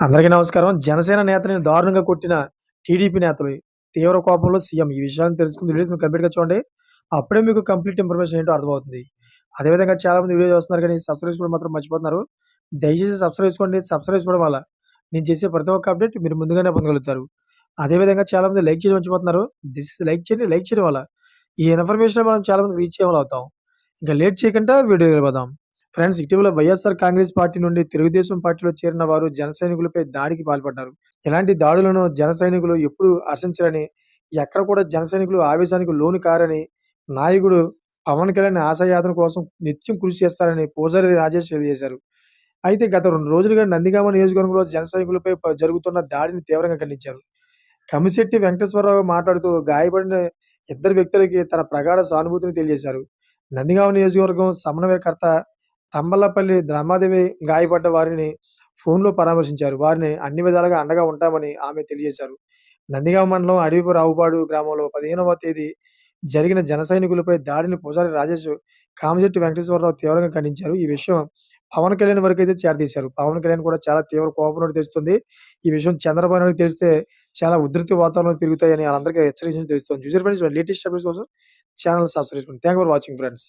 అందరికీ నమస్కారం. జనసేన నేతని దారుణంగా కొట్టిన టీడీపీ నేతలు తీవ్ర కోపంలో సీఎం. ఈ విషయాన్ని తెలుసుకుని వీడియో కంప్లీట్‌గా చూడండి. అప్పుడే మీకు కంప్లీట్ ఇన్ఫర్మేషన్ ఏంటో అర్థమవుతుంది. అదేవిధంగా చాలామంది వీడియో చూస్తున్నారు కానీ సబ్స్క్రైబ్ కూడా మాత్రం మర్చిపోతున్నారు. దయచేసి సబ్స్క్రైబ్ చేసుకోండి. సబ్స్క్రైబ్ చేసుకోవడం వల్ల నేను చేసే ప్రతి ఒక్క అప్డేట్ మీరు ముందుగానే పొందగలుగుతారు. అదేవిధంగా చాలామంది లైక్ చేయడం మర్చిపోతున్నారు. దిస్ లైక్ చేయండి. లైక్ చేయడం వల్ల ఈ ఇన్ఫర్మేషన్ మనం చాలామందికి రీచ్ అయ్యేవాళ్ళం అవుతాం. ఇంకా లేట్ చేయకుండా వీడియో వెళ్ళిపోదాం. ఫ్రెండ్స్ ఇటీవల వైఎస్ఆర్ కాంగ్రెస్ పార్టీ నుండి తెలుగుదేశం పార్టీలో చేరిన వారు జన సైనికులపై దాడికి పాల్పడ్డారు. ఇలాంటి దాడులను జన సైనికులు ఎప్పుడూ ఆశించరని ఎక్కడ కూడా జన సైనికులు ఆవేశానికి లోను కారని, నాయకుడు పవన్ కళ్యాణ్ ఆశయాత్ర కోసం నిత్యం కృషి చేస్తారని పూజారి రాజేష్ తెలియజేశారు. అయితే గత రెండు రోజులుగా నందిగామ నియోజకవర్గంలో జన సైనికులపై జరుగుతున్న దాడిని తీవ్రంగా ఖండించారు. కమిశెట్టి వెంకటేశ్వరరావు మాట్లాడుతూ గాయపడిన ఇద్దరు వ్యక్తులకి తన ప్రగాఢ సానుభూతిని తెలియజేశారు. నందిగామ నియోజకవర్గం సమన్వయకర్త తంబలపల్లి రమాదేవి గాయపడ్డ వారిని ఫోన్‌లో పరామర్శించారు. వారిని అన్ని విధాలుగా అండగా ఉంటామని ఆమె తెలియజేశారు. నందిగామ మండలం అడవిపు రావుపాడు గ్రామంలో 15వ తేదీ జరిగిన జన సైనికులపై దాడిని పూజారి రాజేష్, కామిశెట్టి వెంకటేశ్వరరావు తీవ్రంగా ఖండించారు. ఈ విషయం పవన్ కళ్యాణ్ వరకు అయితే చేరదీశారు. పవన్ కళ్యాణ్ కూడా చాలా తీవ్ర కోపం తెలుస్తుంది. ఈ విషయం చంద్రబాబు నాయుడు తెలిస్తే చాలా ఉధృతి వాతావరణం పెరుగుతాయని వాళ్ళందరికీ హెచ్చరించినట్టు తెలుస్తుంది. చూసారు ఫ్రెండ్స్ లేటెస్ట్ అప్డేట్స్ కోసం ఛానల్ సబ్స్క్రైబ్ చేసుకోండి. Thank for watching friends.